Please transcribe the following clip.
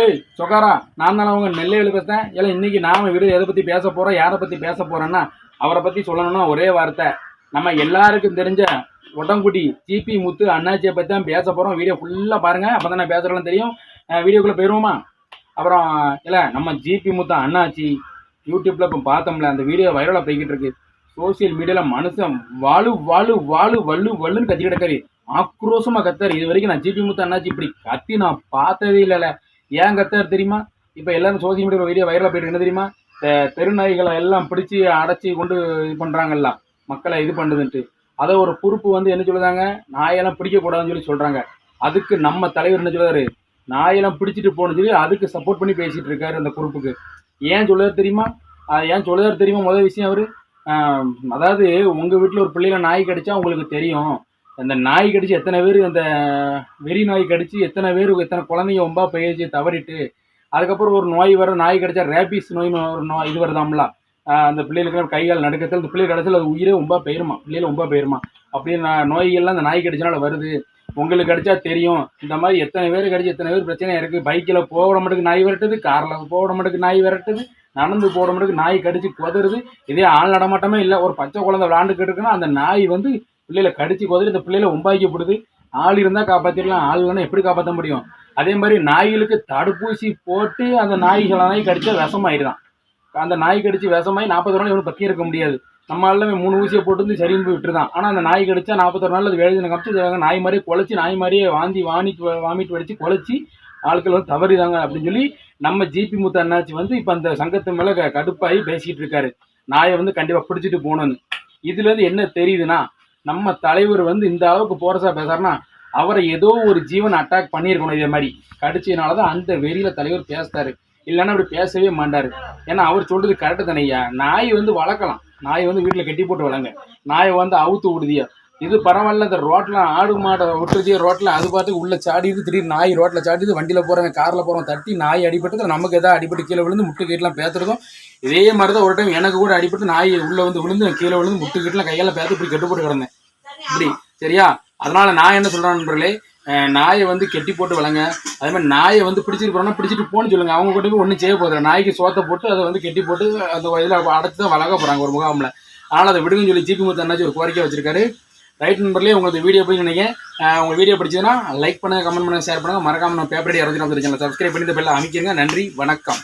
ஏய் சொகாரா நான் தானே அவங்க நெல்லையில் பேசுகிறேன் இல்லை இன்னைக்கு நாம வீடு எதை பற்றி பேச போகிறோம் யாரை பற்றி பேச போகிறோன்னா அவரை பற்றி சொல்லணும்னா ஒரே வார்த்தை. நம்ம எல்லாருக்கும் தெரிஞ்ச உடங்குடி ஜிபி முத்து அண்ணாச்சியை பற்றி தான் பேச போகிறோம் வீடியோ ஃபுல்லாக பாருங்கள் அப்போ தான் நான் பேசுகிறேன்னு தெரியும். வீடியோக்குள்ளே போயிடுவோமா அப்புறம் இல்லை நம்ம ஜிபி முத்து அண்ணாச்சி யூடியூப்பில் இப்போ பார்த்தோம்ல அந்த வீடியோ வைரலாக போய்கிட்டு இருக்கு. சோசியல் மீடியாவில் மனுஷன் வாழு வாழு வாழு வள்ளு வள்ளுன்னு கத்தி கிடக்காரு ஆக்ரோஷமாக கத்தாரு இது வரைக்கும் நான் ஜிபி முத்து அண்ணாச்சி இப்படி கத்தி நான் பார்த்ததே இல்லைல்ல ஏன் கத்தார் தெரியுமா? இப்போ எல்லாரும் சோசியல் மீடியா வீடியோ வைரலாக போயிட்டு என்ன தெரியுமா? இந்த தெருநாய்களை எல்லாம் பிடிச்சி அடைச்சி கொண்டு இது பண்ணுறாங்கல்ல மக்களை இது பண்ணுதுன்ட்டு. அதை ஒரு பொறுப்பு வந்து என்ன சொல்லுதாங்க? நாயெல்லாம் பிடிக்கக்கூடாதுன்னு சொல்லி சொல்கிறாங்க அதுக்கு நம்ம தலைவர் என்ன சொல்லுவாரு நாயெல்லாம் பிடிச்சிட்டு போகணும்னு சொல்லி அதுக்கு சப்போர்ட் பண்ணி பேசிகிட்டு இருக்காரு அந்த பொறுப்புக்கு. ஏன் சொல்லுவார் தெரியுமா? ஏன் சொல்லுவார் தெரியுமா முதல் விஷயம் அவர்? அதாவது உங்கள் வீட்டில் ஒரு பிள்ளையில நாய் கடிச்சா உங்களுக்கு தெரியும். அந்த நாய் கடிச்சு எத்தனை பேர் அந்த வெறி நாய் கடிச்சு எத்தனை பேர் எத்தனை குழந்தைங்க ஒம்பா பேசி தவறிட்டு அதுக்கப்புறம் ஒரு நோய் வர நாய் கடிச்சா ரேபிஸ் நோய் ஒரு நோய் இது வருதாம்லாம் அந்த பிள்ளைகளுக்கு கை கால் நடுக்கத்தில் அந்த பிள்ளை கடைசியில் அது உயிரே ரொம்ப போயிருமா? பிள்ளைகள் ரொம்ப போயிருமா? அப்படின்னு நோய்கள்லாம் அந்த நாய் கடிச்சனால வருது. உங்களுக்கு கடிச்சா தெரியும். இந்த மாதிரி எத்தனை பேர் கடிச்சு எத்தனை பேர் பிரச்சனை இருக்கு? பைக்கில் போட மட்டுக்கு நாய் விரட்டுது காரில் போட மட்டுக்கு நாய் விரட்டுது நடந்து போட மட்டுக்கு நாய் கடிச்சு குதறுது. இதே ஆள் நடமாட்டமே இல்லை. ஒரு பச்சை குழந்தை விளாண்டுக்கிட்டு இருக்குன்னா அந்த நாய் வந்து பிள்ளைகளை கடிச்சு குதறி இந்த பிள்ளைகளை உம்பாக்கப்படுது ஆள் இருந்தால் காப்பாற்றிடலாம் ஆள் இல்லைன்னா எப்படி காப்பாற்ற முடியும்? அதே மாதிரி நாய்களுக்கு தடுப்பூசி போட்டு அந்த நாய்களை நாய் கடிச்சா விஷமாயிடுதான். அந்த நாய் கடிச்சு விஷமாயி நாற்பது நாள் இவனு பற்றி இருக்க முடியாது. நம்ம எல்லாமே மூணு ஊசியை போட்டு வந்து சரின்னு போய் விட்டுருதான். ஆனால் அந்த நாய் கடிச்சா நாற்பத்தொரு நாள் அது வேலை காமிச்சு நாய் மாதிரியே குழச்சி நாய் மாதிரியே வாந்தி வாமிட்டு வாமிட்டு வடிச்சு குழச்சி ஆட்கள் வந்து தவறிதாங்க அப்படின்னு சொல்லி நம்ம ஜிபி முத்து அண்ணாச்சி வந்து இப்போ அந்த சங்கத்து மேலே க- கடுப்பாகி பேசிக்கிட்டு இருக்காரு. நாயை வந்து கண்டிப்பாக பிடிச்சிட்டு போகணும்னு. இதுலேருந்து என்ன தெரியுதுன்னா நம்ம தலைவர் வந்து இந்த அளவுக்கு போரசா பேசுறாருன்னா அவரை ஏதோ ஒரு ஜீவன் அட்டாக் பண்ணியிருக்கணும் இதே மாதிரி. கடிச்சதுனால தான் அந்த வெறியில தலைவர் பேசுறாரு. இல்லைன்னா அப்படி பேசவே மாட்டாரு. ஏன்னா அவர் சொல்றது கரெக்டு தானேய்யா நாய் வந்து வளர்க்கலாம். நாய் வந்து வீட்டில் கட்டி போட்டு வளங்க. நாயை வந்து அவுத்து விடுதியா இது பரவாயில்ல இந்த ரோட்டில் ஆடு மாடை விட்டுருதிய ரோட்டில் அது பார்த்து உள்ள சாடிது திடீர்னு நாய் ரோட்டில் சாடிது வண்டியில் போகிறவங்க காரில் போகிறோம் தட்டி நாய் அடிபட்டது நமக்கு எதாவது அடிபட்டு கீழே விழுந்து முட்டு கீட்டெலாம் பேத்துறதும் இதே மாதிரி தான் ஒரு டைம் எனக்கு கூட அடிபட்டு நாய் உள்ளே வந்து விழுந்து கீழே விழுந்து முட்டு கீட்டெலாம் கையால் பேத்து இப்படி கெட்டு போட்டு கிடந்தேன். இப்படி சரியா? அதனால நான் என்ன சொல்றேன் நண்பர்களே நாயை வந்து கெட்டி போட்டு வளங்க. அதே மாதிரி நாயை வந்து பிடிச்சிட்டு போறோம்னா பிடிச்சிட்டு போன்னு சொல்லுங்க. அவங்க கூட போய் ஒன்றும் செய்ய போதில்லை நாய்க்கு சோத்தை போட்டு அதை வந்து கெட்டி போட்டு அந்த இதில் அடைச்சு தான் வளர்க்க போறாங்க ஒரு முகாமில். அதனால் அதை விடுங்கன்னு சொல்லி ஜிபி முத்து அண்ணாச்சி ஒரு கோரிக்கை வச்சிருக்காரு. ரைட் நண்பர்களே உங்களுக்கு வீடியோ போய் நினைக்கிறேன் உங்கள் வீடியோ பிடிச்சதுன்னா லைக் பண்ணுங்கள் கமெண்ட் பண்ணுங்கள் ஷேர் பண்ணுங்கள் மறக்காமல் நான் பேப்பர் அறுபத்தி நாலு சேனல் சப்ஸ்கிரைப் பண்ணி இந்த பெல்ல அமைக்கிறங்க. நன்றி வணக்கம்.